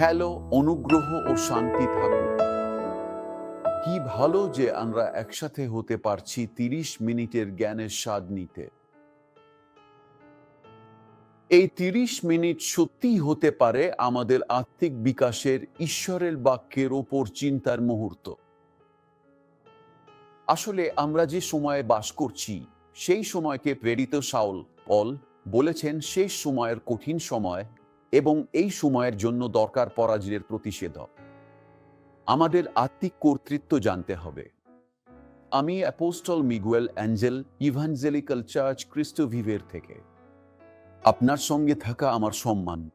Hello অনুগ্রহ ও শান্তি থাকুক। কি ভালো যে আমরা একসাথে হতে পারছি তিরিশ মিনিটের জ্ঞানের স্বাদ নিতে। এই তিরিশ মিনিট সত্যি হতে পারে আমাদের আত্মিক বিকাশের ঈশ্বরের বাক্যের ওপর চিন্তার মুহূর্ত। আসলে আমরা যে সময়ে বাস করছি, সেই সময়কে প্রেরিত সাউল পল বলেছেন, শেষ সময়ের কঠিন সময় এবং এই সময়ের জন্য দরকার পরাজয়ের প্রতিষেধক। আমাদের আত্মিক কর্তৃত্ব জানতে হবে। আমি apostle Miguel Angel evangelical church ক্রিস্টোভিভের থেকে। আপনার সঙ্গে থাকা আমার সম্মান।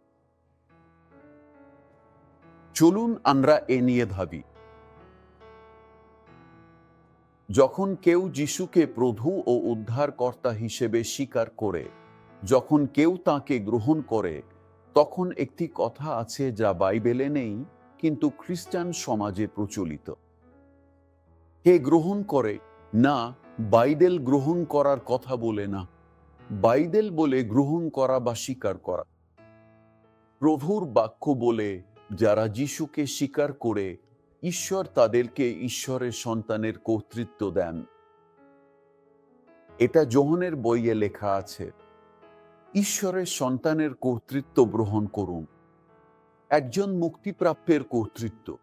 চলুন আমরা এ নিয়ে ভাবি। যখন কেউ যিশুকে প্রভু ও উদ্ধারকর্তা হিসেবে স্বীকার করে, যখন কেউ তাকে গ্রহণ করে তখন একটি কথা আছে যা বাইবেলে নেই, কিন্তু খ্রিস্টান সমাজে প্রচলিত। কে গ্রহণ করে, না, বাইবেল গ্রহণ করার কথা বলে না। বাইবেল বলে গ্রহণ করা বা স্বীকার করা। প্রভুর বাক্য বলে, যারা যিশুকে স্বীকার করে, ঈশ্বর তাদেরকে ঈশ্বরের সন্তানের কর্তৃত্ব দেন। এটা জোহনের বইয়ে লেখা আছে। ঈশ্বরের সন্তানের কর্তৃত্ব গ্রহণ করুন। একজন মুক্তিপ্রাপ্যের কর্তৃত্ব।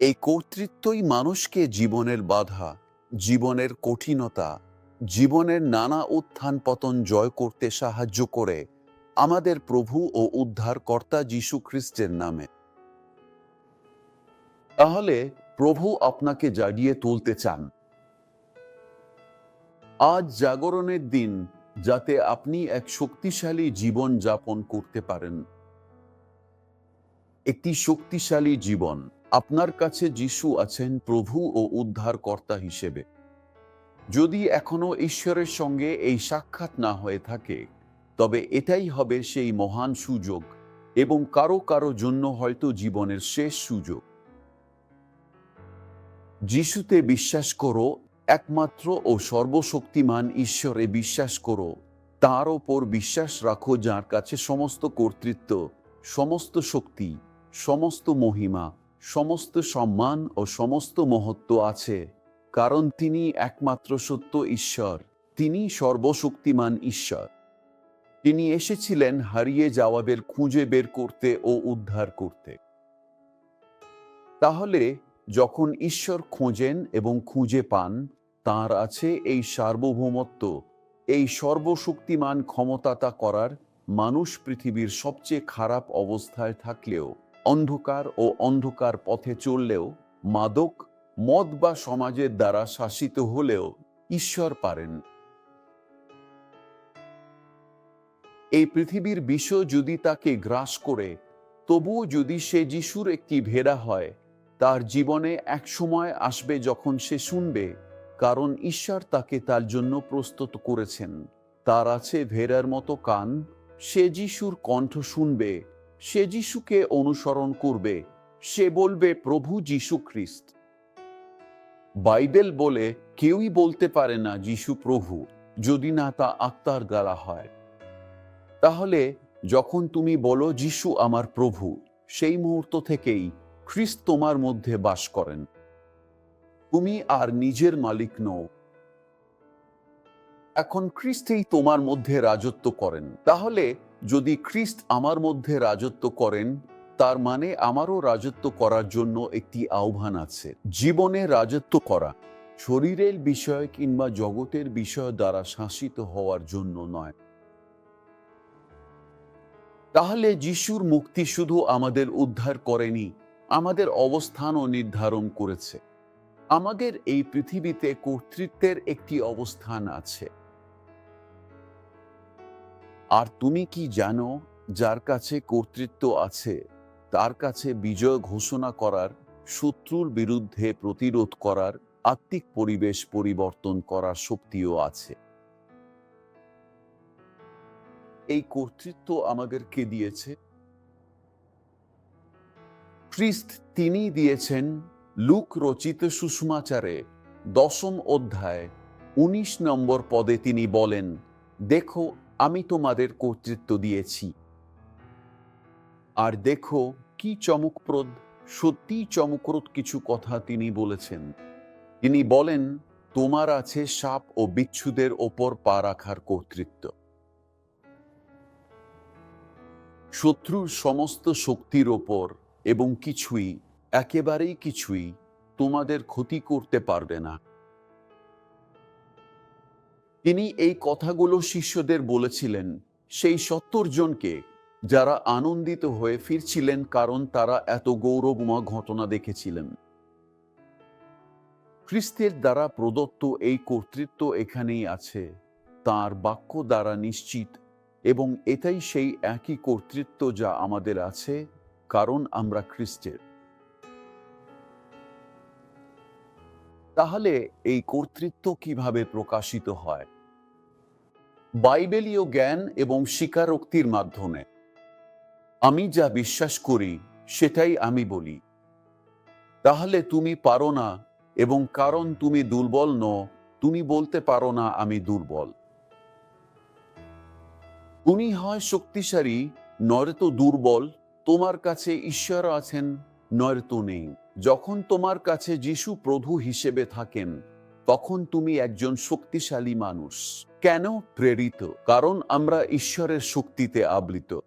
এই কর্তৃত্বই মানুষকে জীবনের বাধা, জীবনের কঠিনতা, জীবনের নানা উত্থান পতন জয় করতে সাহায্য করে আমাদের প্রভু ও উদ্ধারকর্তা যীশু খ্রিস্টের নামে। তাহলে প্রভু আপনাকে জাগিয়ে তুলতে চান। আজ জাগরণের দিন যাতে আপনি এক শক্তিশালী জীবন যাপন করতে পারেন। একটি শক্তিশালী জীবন আপনার কাছে যিশু আছেন প্রভু ও উদ্ধারকর্তা হিসেবে। যদি এখনও ঈশ্বরের সঙ্গে এই সাক্ষাৎ না হয়ে থাকে, তবে এটাই হবে সেই মহান সুযোগ এবং কারও কারও জন্য হয়তো জীবনের শেষ সুযোগ। যিশুতে বিশ্বাস করো একমাত্র ও সর্বশক্তিমান ঈশ্বরে বিশ্বাস করো। তার ওপর বিশ্বাস রাখো যার কাছে সমস্ত কর্তৃত্ব, সমস্ত শক্তি, সমস্ত মহিমা, সমস্ত সম্মান ও সমস্ত মহত্ব আছে। কারণ তিনি একমাত্র সত্য ঈশ্বর, তিনি সর্বশক্তিমান ঈশ্বর। তিনি এসেছিলেন হারিয়ে যাওয়াদের খুঁজে বের করতে ও উদ্ধার করতে। তাহলে যখন ঈশ্বর খোঁজেন এবং খুঁজে পান, তার আছে এই সার্বভৌমত্ব, এই সর্বশক্তিমান ক্ষমতাতা করার মানুষ পৃথিবীর সবচেয়ে খারাপ অবস্থায় থাকলেও, অন্ধকার ও অন্ধকার পথে চললেও, মাদক, মদ বা সমাজের দ্বারা শাসিত হলেও ঈশ্বর পারেন। এই পৃথিবীর বিষ যদি তাকে গ্রাস করে, তবুও যদি সে যিশুর একটি ভেড়া হয় তার জীবনে এক সময় আসবে যখন সে শুনবে, কারণ ঈশ্বর তাকে তার জন্য প্রস্তুত করেছেন। তার আছে ভেড়ার মতো কান, সে যিশুর কণ্ঠ শুনবে, সে যিশুকে অনুসরণ করবে, সে বলবে, প্রভু যিশু খ্রিস্ট বাইবেল বলে, কেউই বলতে পারে না, যিশু প্রভু। যদি না তা আত্মার গালা হয়। তাহলে, যখন তুমি বলো, যিশু আমার প্রভু, সেই মুহূর্ত থেকেই খ্রিস্ট তোমার মধ্যে বাস করেন। তুমি আর নিজের মালিক নও। এখন খ্রিস্টেই তোমার মধ্যে রাজত্ব করেন। তাহলে যদি খ্রিস্ট আমার মধ্যে রাজত্ব করেন, তার মানে আমারও রাজত্ব করার জন্য একটি আহ্বান আছে। জীবনে রাজত্ব করা শরীরের বিষয় কিংবা জগতের বিষয় দ্বারা শাসিত হওয়ার জন্য নয়। তাহলে যিশুর মুক্তি শুধু আমাদের উদ্ধার করেনি আমাদের অবস্থানও নির্ধারণ করেছে। আমাদের এই পৃথিবীতে কর্তৃত্বের একটি অবস্থান আছে। আর তুমি কি জানো, যার কাছে কর্তৃত্ব আছে, তার কাছে বিজয় ঘোষণা করার, শত্রুর বিরুদ্ধে প্রতিরোধ করার, আত্মিক পরিবেশ পরিবর্তন করার শক্তিও আছে। এই কর্তৃত্ব আমাদেরকে দিয়েছে। খ্রিস্ট তিনি দিয়েছেন লুক রচিত সুষমাচারে দশম অধ্যায়, উনিশ নম্বর পদে তিনি বলেন, দেখো, আমি তোমাদের কর্তৃত্ব দিয়েছি। আর দেখো, কি চমকপ্রদ, সত্যি চমকপ্রদ কিছু কথা তিনি বলেছেন। তিনি বলেন, তোমার আছে সাপ ও বিচ্ছুদের ওপর পা রাখার কর্তৃত্ব। শত্রুর সমস্ত শক্তির ওপর এবং কিছুই, একেবারেই কিছুই তোমাদের ক্ষতি করতে পারবে না। তিনি এই কথাগুলো শিষ্যদের বলেছিলেন, সেই সত্তর জনকে যারা আনন্দিত হয়ে ফিরছিলেন কারণ তারা এত গৌরবময় ঘটনা দেখেছিলেন। খ্রিস্টের দ্বারা প্রদত্ত এই কর্তৃত্ব এখানেই আছে, তার বাক্য দ্বারা নিশ্চিত এবং এটাই সেই একই কর্তৃত্ব যা আমাদের আছে কারণ আমরা খ্রিস্টের। তাহলে এই কর্তৃত্ব কীভাবে প্রকাশিত হয়? বাইবেলীয় জ্ঞান এবং স্বীকারোক্তির মাধ্যমে। আমি যা বিশ্বাস করি, সেটাই আমি বলি। তাহলে তুমি পারো না এবং কারণ তুমি দুর্বল ন তুমি বলতে পারো না আমি দুর্বল। উনি হয় শক্তিশালী নয়তো দুর্বল তোমার কাছে ঈশ্বর আছেন নয়তো নেই। যখন তোমার কাছে যিশু প্রভু হিসেবে থাকেন, তখন তুমি একজন শক্তিশালী মানুষ। কেন প্রেরিত? কারণ আমরা ঈশ্বরের শক্তিতে আবৃত।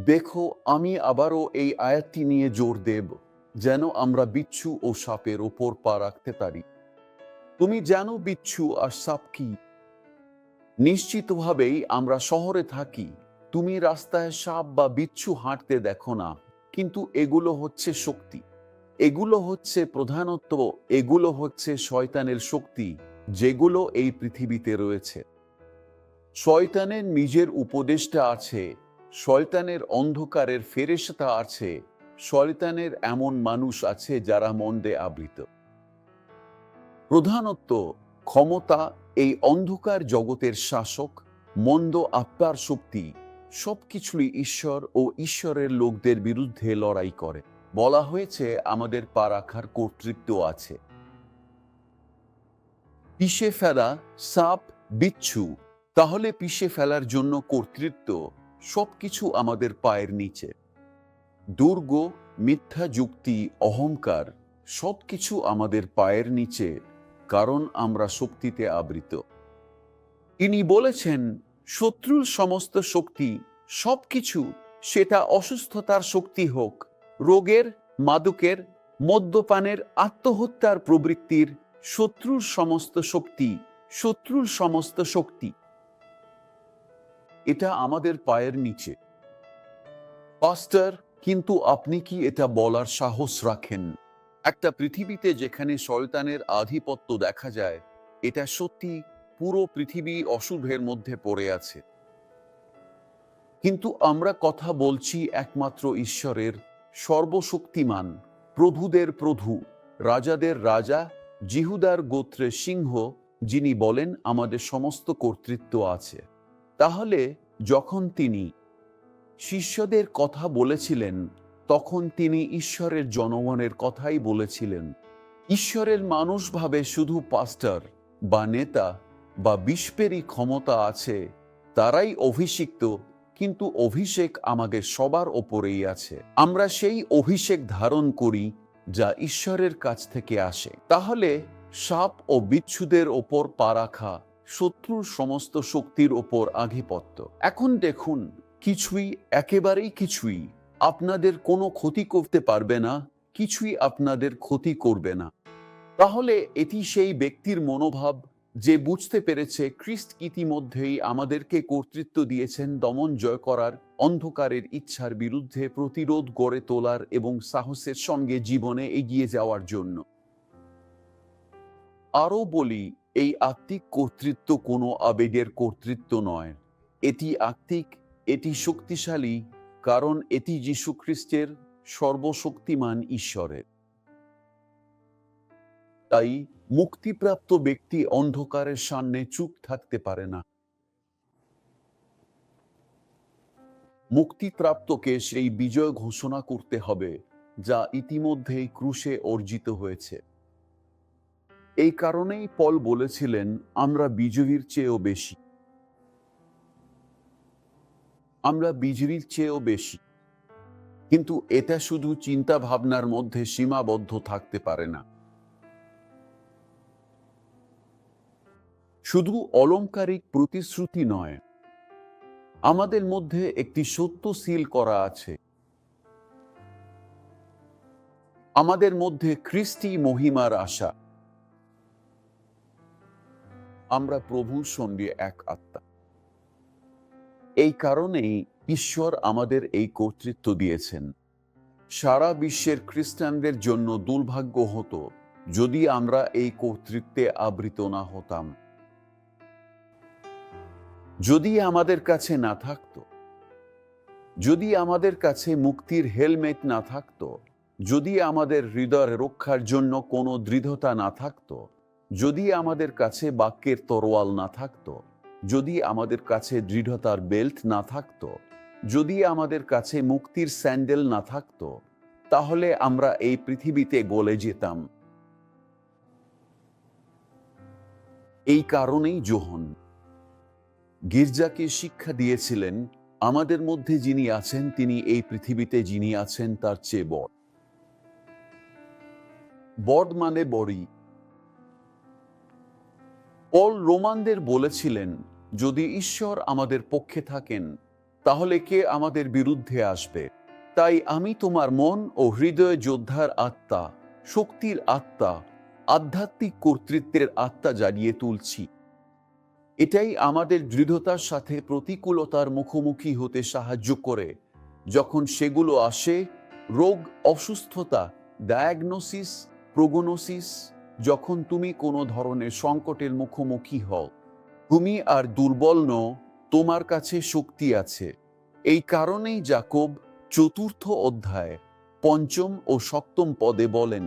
দেখো, আমি আবারও এই আয়াতটি নিয়ে জোর দেব, যেন আমরা বিচ্ছু ও সাপের ওপর পা রাখতে পারি। তুমি জানো বিচ্ছু আর সাপ কি? নিশ্চিতভাবেই আমরা শহরে থাকি তুমি রাস্তায় সাপ বা বিচ্ছু হাঁটতে দেখো না, কিন্তু এগুলো হচ্ছে শক্তি। এগুলো হচ্ছে প্রধানত এগুলো হচ্ছে শয়তানের শক্তি, যেগুলো এই পৃথিবীতে রয়েছে। শয়তানের নিজের উপদেশটা আছে, শয়তানের অন্ধকারের ফেরেশতা আছে, শয়তানের এমন মানুষ আছে যারা মন্দে আবৃত। প্রধানত ক্ষমতা, এই অন্ধকার জগতের শাসক, মন্দ আত্মার শক্তি সবকিছুই ঈশ্বর ও ঈশ্বরের লোকদের বিরুদ্ধে লড়াই করে। বলা হয়েছে, আমাদের পা রাখার কর্তৃত্ব আছে। পিষে ফেলা সাপ বিচ্ছু, তাহলে পিষে ফেলার জন্য কর্তৃত্ব সবকিছু আমাদের পায়ের নিচে। দুর্গ, মিথ্যা যুক্তি, অহংকার, সবকিছু আমাদের পায়ের নিচে, কারণ আমরা শক্তিতে আবৃত। তিনি বলেছেন শত্রুর সমস্ত শক্তি, সবকিছু সেটা অসুস্থতার শক্তি হোক, রোগের, মাদকের, মদ্যপানের, আত্মহত্যার প্রবৃত্তির শত্রুর সমস্ত শক্তি, শত্রুর সমস্ত শক্তি। এটা আমাদের পায়ের নিচে। পাস্টার, কিন্তু আপনি কি এটা বলার সাহস রাখেন? একটা পৃথিবীতে যেখানে শয়তানের আধিপত্য দেখা যায়, এটা সত্যি পুরো পৃথিবী অশুভের মধ্যে পড়ে আছে। কিন্তু আমরা কথা বলছি একমাত্র ঈশ্বরের সর্বশক্তিমান, প্রভুদের প্রভু, রাজাদের রাজা, জিহুদার গোত্রে সিংহ, যিনি বলেন আমাদের সমস্ত কর্তৃত্ব আছে। তাহলে যখন তিনি শিষ্যদের কথা বলেছিলেন, তখন তিনি ঈশ্বরের জনগণের কথাই বলেছিলেন। ঈশ্বরের মানুষ ভাবে শুধু পাস্টার বা নেতা বা বিস্পেরই ক্ষমতা আছে, তারাই অভিষিক্ত, কিন্তু অভিষেক আমাদের সবার ওপরেই আছে। আমরা সেই অভিষেক ধারণ করি, যা ঈশ্বরের কাছ থেকে আসে। তাহলে সাপ ও বিচ্ছুদের ওপর পা রাখা শত্রুর সমস্ত শক্তির ওপর আধিপত্য। এখন দেখুন, কিছুই একেবারেই কিছুই আপনাদের কোনো ক্ষতি করতে পারবে না, কিছুই আপনাদের ক্ষতি করবে না। তাহলে এটি সেই ব্যক্তির মনোভাব যে বুঝতে পেরেছে খ্রিস্ট ইতিমধ্যেই আমাদেরকে কর্তৃত্ব দিয়েছেন দমন জয় করার, অন্ধকারের ইচ্ছার বিরুদ্ধে প্রতিরোধ গড়ে তোলার এবং সাহসের সঙ্গে জীবনে এগিয়ে যাওয়ার জন্য। আরও বলি, এই আত্মিক কর্তৃত্ব কোনো আবেগের কর্তৃত্ব নয়। এটি আত্মিক, এটি শক্তিশালী, কারণ এটি যীশু খ্রিস্টের সর্বশক্তিমান ঈশ্বরের। তাই মুক্তিপ্রাপ্ত ব্যক্তি অন্ধকারের সামনে চুপ থাকতে পারে না। মুক্তিপ্রাপ্তকে সেই বিজয় ঘোষণা করতে হবে, যা ইতিমধ্যেই ক্রুশে অর্জিত হয়েছে। এই কারণেই পল বলেছিলেন, আমরা বিজয়ীর চেয়েও বেশি। আমরা বিজয়ীর চেয়েও বেশি। কিন্তু এটা শুধু চিন্তা ভাবনার মধ্যে সীমাবদ্ধ থাকতে পারে না। শুধু অলংকারিক প্রতিশ্রুতি নয়, আমাদের মধ্যে একটি সত্য সিল করা আছে। আমাদের মধ্যে খ্রিস্টি মহিমার আশা। আমরা প্রভুর সঙ্গে এক আত্মা। এই কারণেই ঈশ্বর আমাদের এই কর্তৃত্ব দিয়েছেন। সারা বিশ্বের খ্রিস্টানদের জন্য দুর্ভাগ্য হতো যদি আমরা এই কর্তৃত্বে আবৃত না হতাম। যদি আমাদের কাছে না থাকতো, যদি আমাদের কাছে মুক্তির হেলমেট না থাকতো, যদি আমাদের হৃদয় রক্ষার জন্য কোনো দৃঢ়তা না থাকতো, যদি আমাদের কাছে বাক্যের তরোয়াল না থাকতো, যদি আমাদের কাছে দৃঢ়তার বেল্ট না থাকতো, যদি আমাদের কাছে মুক্তির স্যান্ডেল না থাকতো, তাহলে আমরা এই পৃথিবীতে গলে যেতাম। এই কারণেই যোহন গির্জাকে শিক্ষা দিয়েছিলেন, আমাদের মধ্যে যিনি আছেন, তিনি এই পৃথিবীতে যিনি আছেন, তার চেয়ে বড়। বড মানে বড়ি পল রোমানদের বলেছিলেন, যদি ঈশ্বর আমাদের পক্ষে থাকেন, তাহলে কে আমাদের বিরুদ্ধে আসবে? তাই আমি তোমার মন ও হৃদয় যোদ্ধার আত্মা, শক্তির আত্মা, আধ্যাত্মিক কর্তৃত্বের আত্মা জাগিয়ে তুলছি। এটাই আমাদের দৃঢ়তার সাথে প্রতিকূলতার মুখোমুখি হতে সাহায্য করে। যখন সেগুলো আসে, রোগ অসুস্থতা ডায়াগনোসিস প্রোগনোসিস যখন তুমি কোনো ধরনের সংকটের মুখোমুখি হও, তুমি আর দুর্বল নও, তোমার কাছে শক্তি আছে। এই কারণেই জাকব চতুর্থ অধ্যায় পঞ্চম ও সপ্তম পদে বলেন,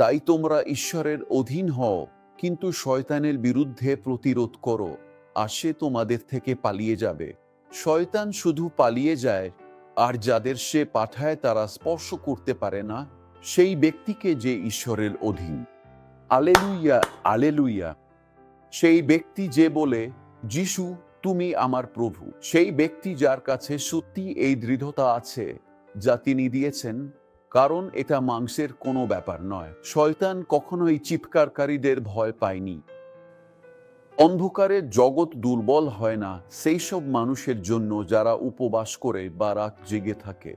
তাই তোমরা ঈশ্বরের অধীন হও, কিন্তু শয়তানের বিরুদ্ধে প্রতিরোধ করো। আর সে তোমাদের থেকে পালিয়ে যাবে। শয়তান শুধু পালিয়ে যায়, আর যাদের সে পাঠায় তারা স্পর্শ করতে পারে না, সেই ব্যক্তিকে যে ঈশ্বরের অধীন। আলেলুইয়া আলেলুইয়া, সেই ব্যক্তি যে বলে, যিশু, তুমি আমার প্রভু। সেই ব্যক্তি যার কাছে সত্যি এই দৃঢ়তা আছে, যা তিনি দিয়েছেন, কারণ এটা মাংসের কোনো ব্যাপার নয়। শয়তান কখনোই চিৎকারকারীদের ভয় পায়নি। অন্ধকারে জগৎ দুর্বল হয় না, সেই সব মানুষের জন্য যারা উপবাস করে বা রাত জেগে থাকে।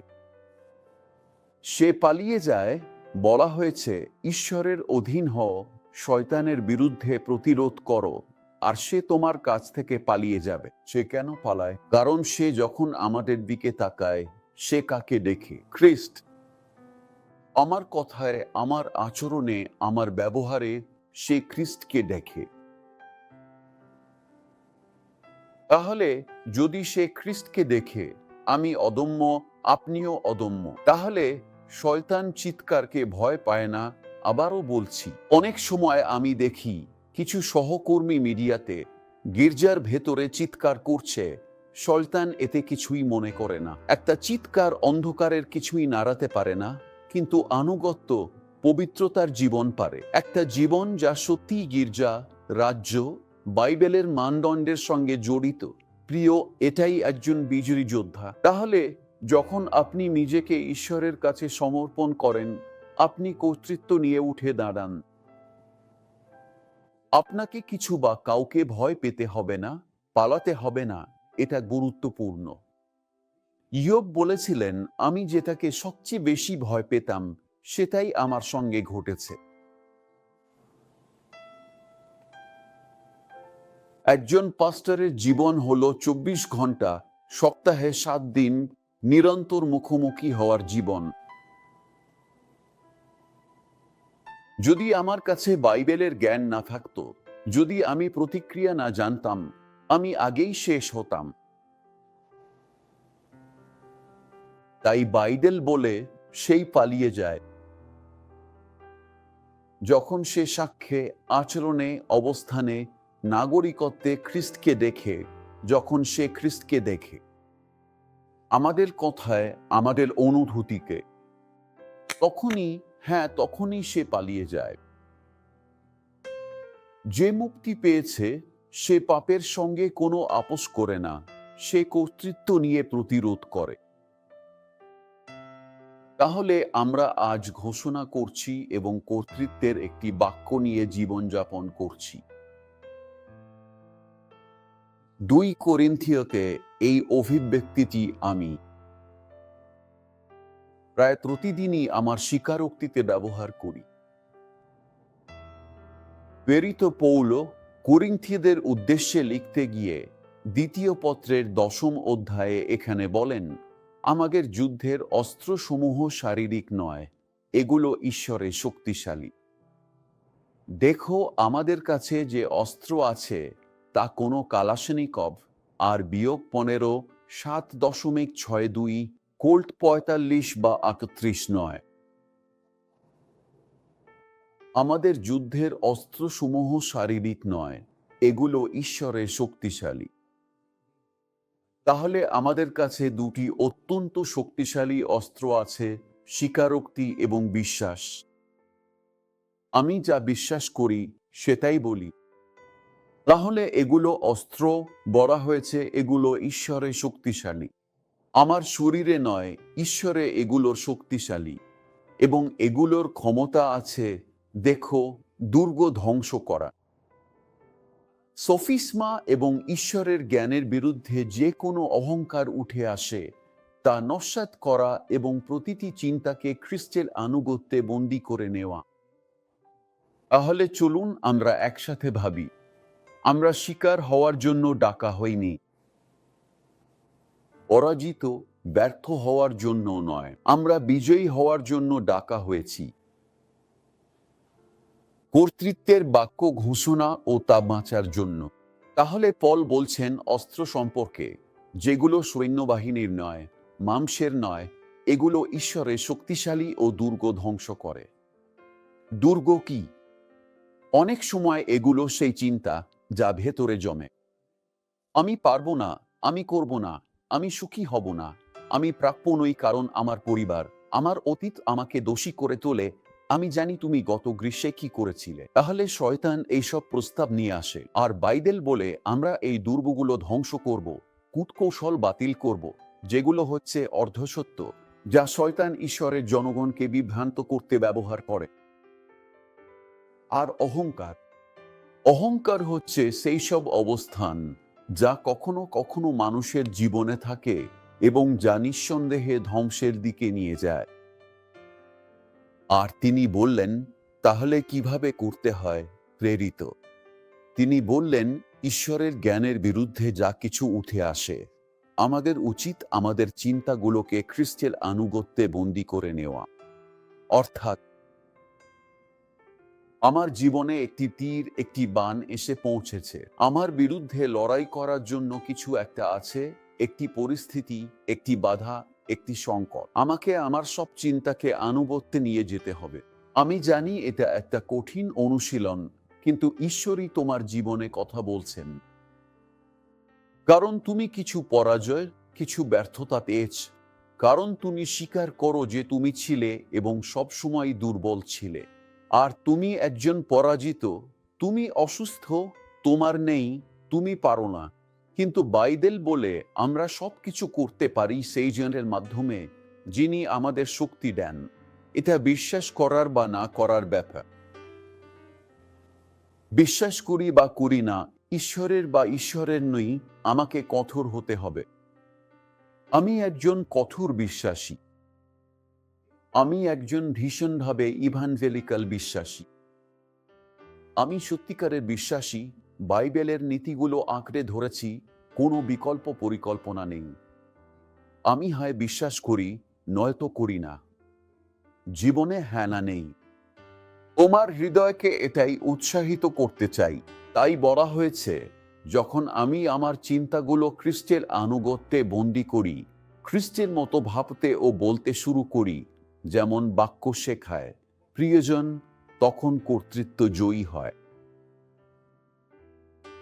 সে পালিয়ে যায়, বলা হয়েছে, ঈশ্বরের অধীন হও, শয়তানের বিরুদ্ধে প্রতিরোধ করো, আর সে তোমার কাছ থেকে পালিয়ে যাবে। সে কেন পালায়? কারণ সে যখন আমাদের দিকে তাকায়, সে কাকে দেখে? খ্রিস্ট। আমার কথায়, আমার আচরণে, আমার ব্যবহারে সে খ্রিস্টকে দেখে। তাহলে যদি সে খ্রিস্টকে দেখে, আমি অদম্য, আপনিও অদম্য, তাহলে শয়তান চিৎকারকে ভয় পায় না, আবারও বলছি, অনেক সময় আমি দেখি কিছু সহকর্মী মিডিয়াতে গির্জার ভেতরে চিৎকার করছে, শয়তান এতে কিছুই মনে করে না। একটা চিৎকার অন্ধকারের কিছুই নাড়াতে পারে না, কিন্তু আনুগত্য পবিত্রতার জীবন পারে। একটা জীবন যা সত্যি গির্জা, রাজ্য বাইবেলের মানদণ্ডের সঙ্গে জড়িত। প্রিয়, এটাই একজন বিজয়ী যোদ্ধা। তাহলে যখন আপনি নিজেকে ঈশ্বরের কাছে সমর্পণ করেন, আপনি কর্তৃত্ব নিয়ে উঠে দাঁড়ান। আপনাকে কিছু বা কাউকে ভয় পেতে হবে না, পালাতে হবে না, এটা গুরুত্বপূর্ণ। ইয়ব বলেছিলেন, আমি যেটাকে সবচেয়ে বেশি ভয় পেতাম, সেটাই আমার সঙ্গে ঘটেছে। একজন পাস্টারের জীবন হলো চব্বিশ ঘণ্টা, সপ্তাহে সাত দিন, নিরন্তর মুখোমুখি হওয়ার জীবন। যদি আমার কাছে বাইবেলের জ্ঞান না থাকতো, যদি আমি প্রতিক্রিয়া না জানতাম, আমি আগেই শেষ হতাম। তাই বাইবেল বলে সেই পালিয়ে যায়। যখন সে সাক্ষ্যে, আচরণে, অবস্থানে নাগরিকত্বে খ্রিস্টকে দেখে, যখন সে খ্রিস্টকে দেখে। আমাদের কথায়, আমাদের অনুভূতিকে। তখনই হ্যাঁ তখনই সে পালিয়ে যায়। যে মুক্তি পেয়েছে, সে পাপের সঙ্গে কোনো আপোষ করে না, সে কর্তৃত্ব নিয়ে প্রতিরোধ করে। তাহলে আমরা আজ ঘোষণা করছি এবং কর্তৃত্বের একটি বাক্য নিয়ে জীবনযাপন করছি। দুই করিন্থিয়তে এই অভিব্যক্তিটি আমি প্রায় প্রতিদিনই আমার স্বীকারোক্তিতে ব্যবহার করি। প্রেরিত পৌল করিন্থীয়দের উদ্দেশ্যে লিখতে গিয়ে দ্বিতীয় পত্রের দশম অধ্যায়ে এখানে বলেন, আমাদের যুদ্ধের অস্ত্রসমূহ শারীরিক নয়, এগুলো ঈশ্বরের শক্তিশালী। দেখো আমাদের কাছে যে অস্ত্র আছে তা কোনো কালাসনিকভ আর বিয়োগ পনেরো, সাত দশমিক ছয় দুই, কোল্ট পঁয়তাল্লিশ বা একত্রিশ নয়। আমাদের যুদ্ধের অস্ত্রসমূহ শারীরিক নয়, এগুলো ঈশ্বরের শক্তিশালী। তাহলে আমাদের কাছে দুটি অত্যন্ত শক্তিশালী অস্ত্র আছে, স্বীকারোক্তি এবং বিশ্বাস। আমি যা বিশ্বাস করি, সেটাই বলি। তাহলে এগুলো অস্ত্র বলা হয়েছে, এগুলো ঈশ্বরে শক্তিশালী। আমার শরীরে নয়, ঈশ্বরে এগুলোর শক্তিশালী। এবং এগুলোর ক্ষমতা আছে, দেখো, দুর্গ ধ্বংস করা। সফিসমা এবং ঈশ্বরের জ্ঞানের বিরুদ্ধে যে কোনো অহংকার উঠে আসে, তা নস্যাৎ করা এবং প্রতিটি চিন্তাকে খ্রিস্টের আনুগত্যে বন্দি করে নেওয়া। তাহলে চলুন আমরা একসাথে ভাবি আমরা শিকার হওয়ার জন্য ডাকা হইনি পরাজিত, ব্যর্থ হওয়ার জন্য নয়। আমরা বিজয়ী হওয়ার জন্য ডাকা হয়েছি। কর্তৃত্বের বাক্য ঘোষণা ও তা বাঁচার জন্য। তাহলে পল বলছেন অস্ত্র সম্পর্কে, যেগুলো সৈন্যবাহিনীর নয়, মাংসের নয়, এগুলো ঈশ্বরের শক্তিশালী ও দুর্গ ধ্বংস করে। দুর্গ কি? অনেক সময় এগুলো সেই চিন্তা যা ভেতরে জমে। আমি পারব না, আমি করব না, আমি সুখী হব না, আমি প্রাপ্য নই কারণ আমার পরিবার, আমার অতীত আমাকে দোষী করে তোলে, আমি জানি তুমি গত গ্রীষ্মে কি করেছিলে। তাহলে শয়তান এইসব প্রস্তাব নিয়ে আসে। আর বাইবেল বলে, আমরা এই দুর্বগুলো ধ্বংস করব, কূটকৌশল বাতিল করব, যেগুলো হচ্ছে অর্ধসত্য, যা শয়তান ঈশ্বরের জনগণকে বিভ্রান্ত করতে ব্যবহার করে। আর অহংকার অহংকার হচ্ছে সেই সব অবস্থান যা কখনো কখনো মানুষের জীবনে থাকে এবং যা নিঃসন্দেহে ধ্বংসের দিকে নিয়ে যায়। আর তিনি বললেন, তাহলে কীভাবে করতে হয়? প্রেরিত। তিনি বললেন, ঈশ্বরের জ্ঞানের বিরুদ্ধে যা কিছু উঠে আসে, আমাদের উচিত আমাদের চিন্তাগুলোকে খ্রিস্টের আনুগত্যে বন্দি করে নেওয়া। অর্থাৎ আমার জীবনে একটি তীর, একটি বান এসে পৌঁছেছে। আমার বিরুদ্ধে লড়াই করার জন্য কিছু একটা আছে, একটি পরিস্থিতি, একটি বাধা, একটি সংকট। আমাকে আমার সব চিন্তাকে আনুগত্যে নিয়ে যেতে হবে। আমি জানি এটা একটা কঠিন অনুশীলন, কিন্তু ঈশ্বরই তোমার জীবনে কথা বলছেন। কারণ তুমি কিছু পরাজয়, কিছু ব্যর্থতা পেয়েছ। কারণ তুমি স্বীকার করো যে তুমি ছিলে এবং সবসময় দুর্বল ছিলে। আর তুমি একজন পরাজিত, তুমি অসুস্থ, তোমার নেই, তুমি পারো না। কিন্তু বাইদেল বলে, আমরা সব কিছু করতে পারি সেই জনের মাধ্যমে যিনি আমাদের শক্তি দেন। এটা বিশ্বাস করার বা না করার ব্যাপার। বিশ্বাস করি বা করি না, ঈশ্বরের বা ঈশ্বরের নই, আমাকে কঠোর হতে হবে। আমি একজন কঠোর বিশ্বাসী। আমি একজন ভীষণভাবে ইভানজেলিক্যাল বিশ্বাসী। আমি সত্যিকারের বিশ্বাসী, বাইবেলের নীতিগুলো আঁকড়ে ধরেছি, কোনো বিকল্প পরিকল্পনা নেই। আমি হয় বিশ্বাস করি, নয়তো করি না। জীবনে হ্যাঁ না নেই। তোমার হৃদয়কে এটাই উৎসাহিত করতে চাই। তাই বলা হয়েছে, যখন আমি আমার চিন্তাগুলো খ্রিস্টের আনুগত্যে বন্দি করি, খ্রিস্টের মতো ভাবতে ও বলতে শুরু করি যেমন বাক্য শেখায়, প্রিয়জন তখন কর্তৃত্ব জয়ী হয়।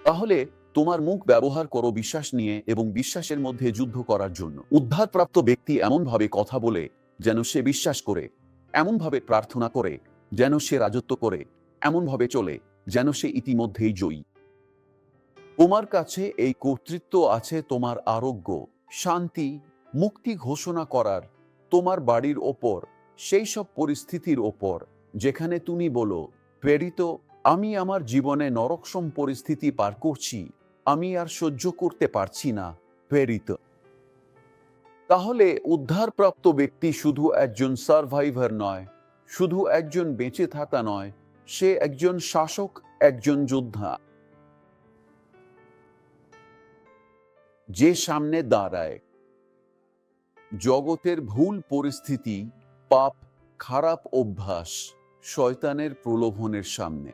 তাহলে তোমার মুখ ব্যবহার করো বিশ্বাস নিয়ে এবং বিশ্বাসের মধ্যে যুদ্ধ করার জন্য। উদ্ধারপ্রাপ্ত ব্যক্তি এমনভাবে কথা বলে, যেন সে বিশ্বাস করে। এমনভাবে প্রার্থনা করে, যেন সে রাজত্ব করে। এমনভাবে চলে, যেন সে ইতিমধ্যেই জয়ী। তোমার কাছে এই কর্তৃত্ব আছে তোমার আরোগ্য, শান্তি, মুক্তি ঘোষণা করার তোমার বাড়ির ওপর, সেই সব পরিস্থিতির ওপর, যেখানে তুমি বলো, প্রেরিত, আমি আমার জীবনে নরকসম পরিস্থিতি পার করছি, আমি আর সহ্য করতে পারছি না, প্রেরিত। তাহলে উদ্ধারপ্রাপ্ত ব্যক্তি শুধু একজন সার্ভাইভার নয়, শুধু একজন বেঁচে থাকা নয়, সে একজন শাসক, একজন যোদ্ধা। যে সামনে দাঁড়ায় জগতের ভুল পরিস্থিতি, পাপ, খারাপ অভ্যাস শয়তানের প্রলোভনের সামনে।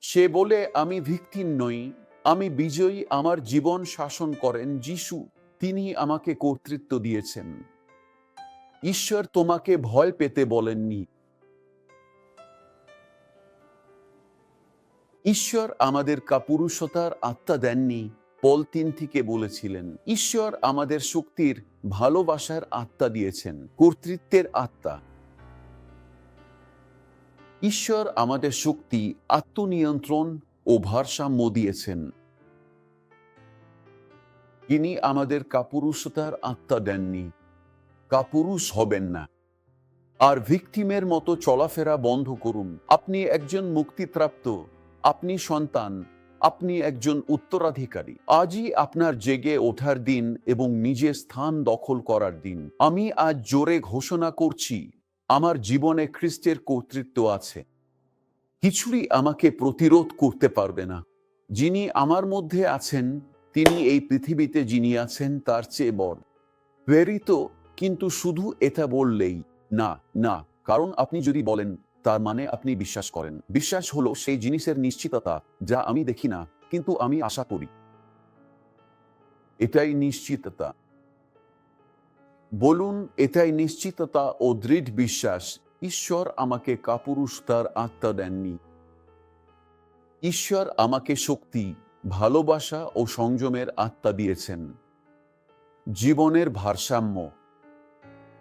সে বলে, আমি ভিকটিম নই, আমি বিজয়ী, আমার জীবন শাসন করেন যিশু, তিনি আমাকে কর্তৃত্ব দিয়েছেন। ঈশ্বর তোমাকে ভয় পেতে বলেননি। ঈশ্বর আমাদের কাপুরুষতার আত্মা দেননি। পল তিন থেকে বলেছিলেন, ঈশ্বর আমাদের শক্তির ভালোবাসার আত্মা দিয়েছেন, কর্তৃত্বের আত্মা। ঈশ্বর আমাদের শক্তি, আত্মনিয়ন্ত্রণ ও ভারসাম্য দিয়েছেন। তিনি আমাদের কাপুরুষতার আত্মা দেননি। কাপুরুষ হবেন না। আর ভিকটিমের মতো চলাফেরা বন্ধ করুন। আপনি একজন মুক্তিপ্রাপ্ত। আপনি সন্তান। আপনি একজন উত্তরাধিকারী। আজই আপনার জেগে ওঠার দিন এবং নিজের স্থান দখল করার দিন। আমি আজ জোরে ঘোষণা করছি, আমার জীবনে খ্রিস্টের কর্তৃত্ব আছে। কিছুই আমাকে প্রতিরোধ করতে পারবে না। যিনি আমার মধ্যে আছেন, তিনি এই পৃথিবীতে যিনি আছেন, তার চেয়ে বড়। প্রেরিত, কিন্তু শুধু এটা বললেই না না, কারণ আপনি যদি বলেন তার মানে আপনি বিশ্বাস করেন। বিশ্বাস হলো সেই জিনিসের নিশ্চিততা যা আমি দেখি না, কিন্তু আমি আশা করি। এটাই নিশ্চিততা। বলুন, এটাই নিশ্চিততা ও দৃঢ় বিশ্বাস। ঈশ্বর আমাকে কাপুরুষতার আত্মা দেননি। ঈশ্বর আমাকে শক্তি, ভালোবাসা ও সংযমের আত্মা দিয়েছেন। জীবনের ভারসাম্য।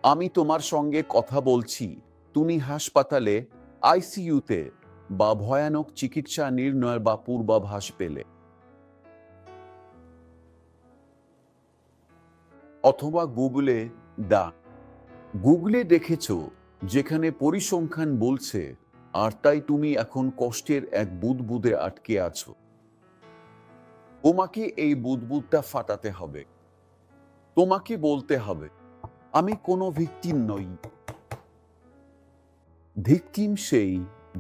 আমি তোমার সঙ্গে কথা বলছি। তুমি হাসপাতালে আইসিইউতে বা ভয়ানক চিকিৎসা নির্ণয় বা পূর্বাভাস পেলে। অথবা গুগলে দা। গুগলে দেখেছ যেখানে পরিসংখ্যান বলছে, আর তাই তুমি এখন কষ্টের এক বুদবুদে আটকে আছো। তোমাকে এই বুদবুদটা ফাটাতে হবে। তোমাকে বলতে হবে, আমি কোনো ভিকটিম নই। ভিকটিম সেই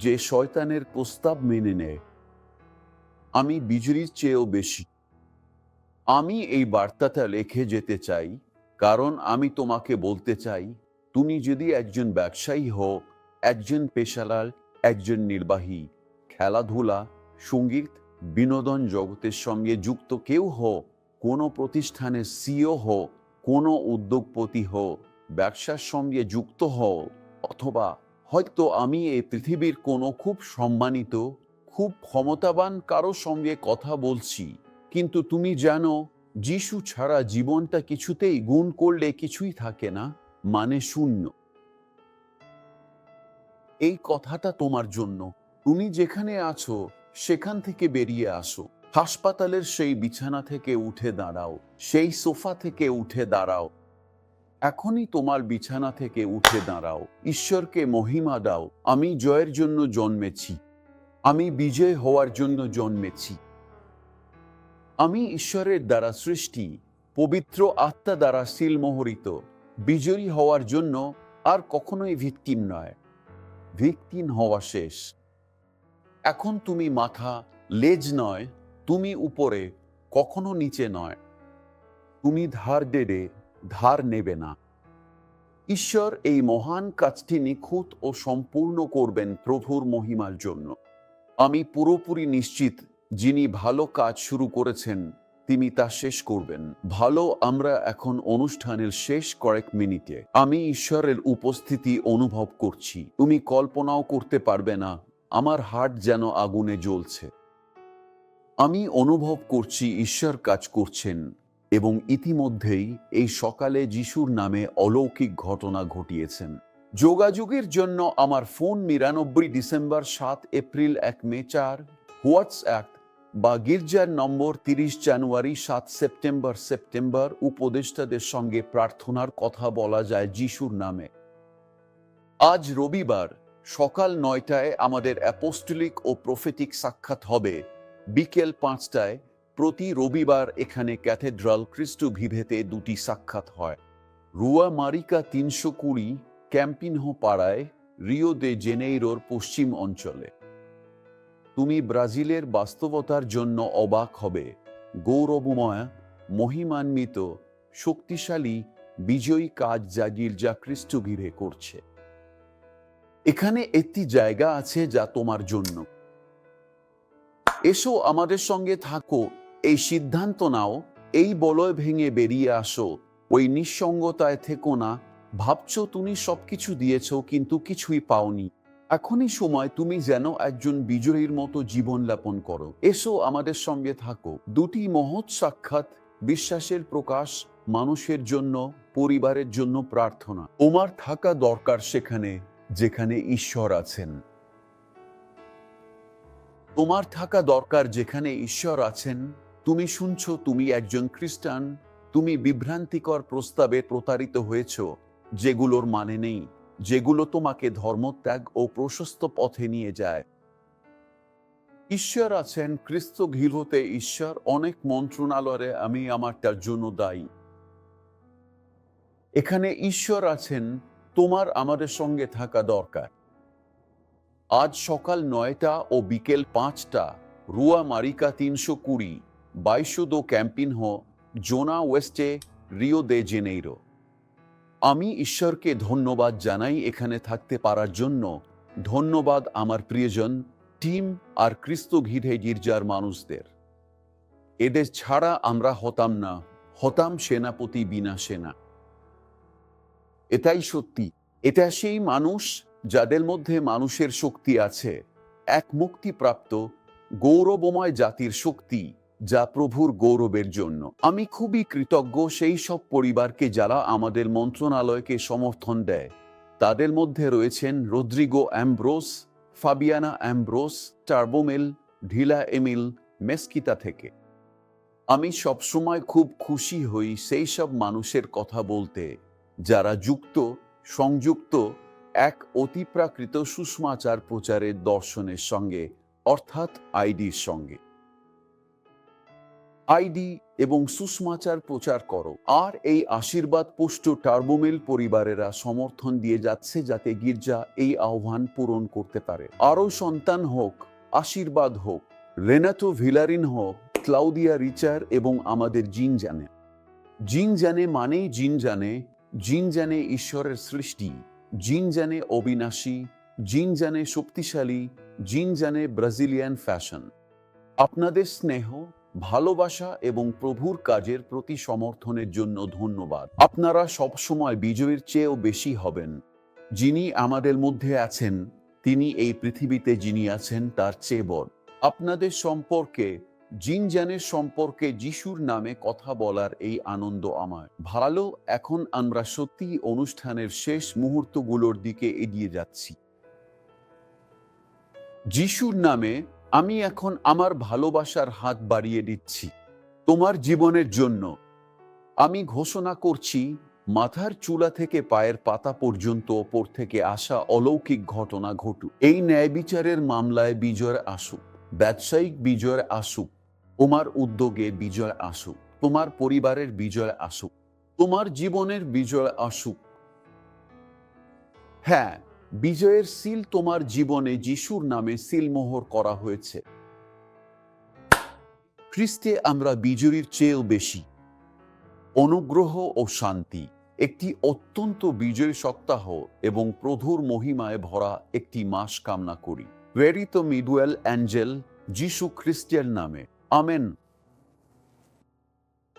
যে শয়তানের প্রস্তাব মেনে নেয়, আমি বিজুরির চেয়েও বেশি। আমি এই বার্তাটা লিখে যেতে চাই, কারণ আমি তোমাকে বলতে চাই, তুমি যদি একজন ব্যবসায়ী হও, একজন পেশালার একজন নির্বাহী, খেলাধুলা, সংগীত, বিনোদন জগতের সঙ্গে যুক্ত কেউ হো কোনো প্রতিষ্ঠানের সিও হো কোনো উদ্যোগপতি হো ব্যবসার সঙ্গে যুক্ত হও, অথবা হয়তো আমি এই পৃথিবীর কোনো খুব সম্মানিত, খুব ক্ষমতাবান কারও সঙ্গে কথা বলছি। কিন্তু তুমি জানো, যিশু ছাড়া জীবনটা কিছুতেই গুণ করলে কিছুই থাকে না মানে শূন্য। এই কথাটা তোমার জন্য। তুমি যেখানে আছো, সেখান থেকে বেরিয়ে আসো। হাসপাতালের সেই বিছানা থেকে উঠে দাঁড়াও, সেই সোফা থেকে উঠে দাঁড়াও। এখনই তোমার বিছানা থেকে উঠে দাঁড়াও। ঈশ্বরকে মহিমা দাও। আমি জয়ের জন্য জন্মেছি। আমি বিজয় হওয়ার জন্য জন্মেছি। আমি ঈশ্বরের দ্বারা সৃষ্টি, পবিত্র আত্মা দ্বারা শিলমোহরিত বিজয়ী হওয়ার জন্য আর কখনোই ভিকটিম নয়। ভিকটিম হওয়া শেষ। এখন তুমি মাথা লেজ নয়, তুমি উপরে, কখনো নিচে নয়। তুমি ধার দেবে ধার নেবে না। ঈশ্বর এই মহান কাজটি নিখুঁত ও সম্পূর্ণ করবেন প্রভুর মহিমার জন্য। আমি পুরোপুরি নিশ্চিত, যিনি ভালো কাজ শুরু করেছেন, তিনি তা শেষ করবেন। ভালো আমরা এখন অনুষ্ঠানের শেষ কয়েক মিনিটে। আমি ঈশ্বরের উপস্থিতি অনুভব করছি। তুমি কল্পনাও করতে পারবে না, আমার হাট যেন আগুনে জ্বলছে। আমি অনুভব করছি ঈশ্বর কাজ করছেন এবং ইতিমধ্যেই এই সকালে যিশুর নামে অলৌকিক ঘটনা ঘটিয়েছেন। যোগাযোগের জন্য আমার ফোন নিরানব্বই ডিসেম্বর সাত এপ্রিল এক মে চার, হোয়াটসঅ্যাপ বা গির্জার নম্বর তিরিশ জানুয়ারি সাত সেপ্টেম্বর সেপ্টেম্বর উপদেষ্টাদের সঙ্গে প্রার্থনার কথা বলা যায় যিশুর নামে। আজ রবিবার সকাল নয়টায় আমাদের অ্যাপোস্টলিক ও প্রফেটিক সাক্ষাৎ হবে বিকেল পাঁচটায় প্রতি রবিবার এখানে ক্যাথেড্রাল খ্রিস্ট ভিভেতে দুটি সাক্ষাৎ হয়। রুয়া মারিকা তিনশো কুড়ি ক্যাম্পিনহো পাড়ায় রিও দে জেনেইরোর পশ্চিম অঞ্চলে। তুমি ব্রাজিলের বাস্তবতার জন্য অবাক হবে। গৌরবময়, মহিমান্বিত, শক্তিশালী, বিজয়ী কাজ জাগির যা খ্রিস্ট ঘিরে করছে। এখানে একটি জায়গা আছে যা তোমার জন্য। এসো আমাদের সঙ্গে থাকো। এই সিদ্ধান্ত নাও, এই বলয় ভেঙে বেরিয়ে আসো, ওই নিঃসঙ্গতায় থেকো না। ভাবছ তুমি সবকিছু দিয়েছ, কিন্তু কিছুই পাওনি। এখনই সময় তুমি যেন একজন বিজয়ীর মতো জীবন যাপন করো। এসো আমাদের সঙ্গে থাকো। দুটি মহৎ সাক্ষাৎ, বিশ্বাসের প্রকাশ, মানুষের জন্য, পরিবারের জন্য প্রার্থনা। তোমার থাকা দরকার সেখানে, যেখানে ঈশ্বর আছেন। তোমার থাকা দরকার যেখানে ঈশ্বর আছেন তুমি শুনছো, তুমি একজন খ্রিস্টান, তুমি বিভ্রান্তিকর প্রস্তাবে প্রতারিত হয়েছ, যেগুলোর মানে নেই, যেগুলো তোমাকে ধর্মত্যাগ ও প্রশস্ত পথে নিয়ে যায়। ঈশ্বর আছেন খ্রিস্ত ঘিলতে ঈশ্বর, অনেক মন্ত্রণালয়ে আমি আমারটার জন্য দায়ী। এখানে ঈশ্বর আছেন, তোমার আমাদের সঙ্গে থাকা দরকার। আজ সকাল নয়টা ও বিকেল পাঁচটা, রুয়া মারিকা তিনশো কুড়ি। বাইশো দো ক্যাম্পিন হো জোনা ওয়েস্টে রিও দে জেনেইরো। আমি ঈশ্বরকে ধন্যবাদ জানাই এখানে থাকতে পারার জন্য। ধন্যবাদ আমার প্রিয়জন, টিম আর খ্রিস্ত ঘিরে গির্জার মানুষদের। এদের ছাড়া আমরা হতাম না, হতাম সেনাপতি বিনা সেনা। এটাই সত্যি, এটা সেই মানুষ যাদের মধ্যে মানুষের শক্তি আছে, এক মুক্তিপ্রাপ্ত গৌরবময় জাতির শক্তি। যা প্রভুর গৌরবের জন্য। আমি খুবই কৃতজ্ঞ সেই সব পরিবারকে যারা আমাদের মন্ত্রণালয়কে সমর্থন দেয়। তাদের মধ্যে রয়েছেন রদ্রিগো অ্যাম্ব্রোস, ফাবিয়ানা অ্যাম্ব্রোস, টার্বোমেল, ঢিলা এমিল, মেসকিতা থেকে। আমি সবসময় খুব খুশি হই সেই সব মানুষের কথা বলতে, যারা যুক্ত, সংযুক্ত, এক অতিপ্রাকৃত সুষমাচার প্রচারের দর্শনের সঙ্গে, অর্থাৎ আইডির সঙ্গে। আইডি এবং সুষমাচার প্রচার করো। আর এই আশীর্বাদ পুষ্ট টার্বোমিল পরিবারেরা সমর্থন দিয়ে যাচ্ছে যাতে গির্জা এই আহ্বান পূরণ করতে পারে। আরও সন্তান হোক, আশীর্বাদ হোক রেনাটো ভিলারিন হোক, ক্লাউদিয়া রিচার এবং আমাদের জিন জানে। জিন জানে মানেই জিন জানে জিন জানে ঈশ্বরের সৃষ্টি, জিন জানে অবিনাশী, জিন জানে শক্তিশালী, জিন জানে ব্রাজিলিয়ান ফ্যাশন। আপনাদের স্নেহ ভালোবাসা এবং প্রভুর কাজের প্রতি সমর্থনের জন্য ধন্যবাদ। আপনারা সবসময় বিজয়ের চেয়েও বেশি হবেন। যিনি আমাদের মধ্যে আছেন, তিনি এই পৃথিবীতে যিনি আছেন, তার চেয়ে বড়। আপনাদের সম্পর্কে, জিনজানের সম্পর্কে যিশুর নামে কথা বলার এই আনন্দ আমার। ভালো, এখন আমরা সত্যি অনুষ্ঠানের শেষ মুহূর্তগুলোর দিকে এগিয়ে যাচ্ছি। যিশুর নামে আমি এখন আমার ভালোবাসার হাত বাড়িয়ে দিচ্ছি তোমার জীবনের জন্য। আমি ঘোষণা করছি, মাথার চুলা থেকে পায়ের পাতা পর্যন্ত ওপর থেকে আসা অলৌকিক ঘটনা ঘটু এই ন্যায় বিচারের মামলায় বিজয় আসুক, ব্যবসায়িক বিজয় আসুক, তোমার উদ্যোগে বিজয় আসুক, তোমার পরিবারের বিজয় আসুক, তোমার জীবনের বিজয় আসুক। হ্যাঁ বিজয়ের সিল তোমার জীবনে যিশুর নামে সিলমোহর করা হয়েছে। খ্রিস্টে আমরা বিজয়ীর চেয়েও বেশি। অনুগ্রহ ও শান্তি, একটি অত্যন্ত বিজয় সপ্তাহ এবং প্রধুর মহিমায় ভরা একটি মাস কামনা করি। প্রেরিত মিডুয়েল অ্যাঞ্জেল যিশু খ্রিস্টের নামে। আমেন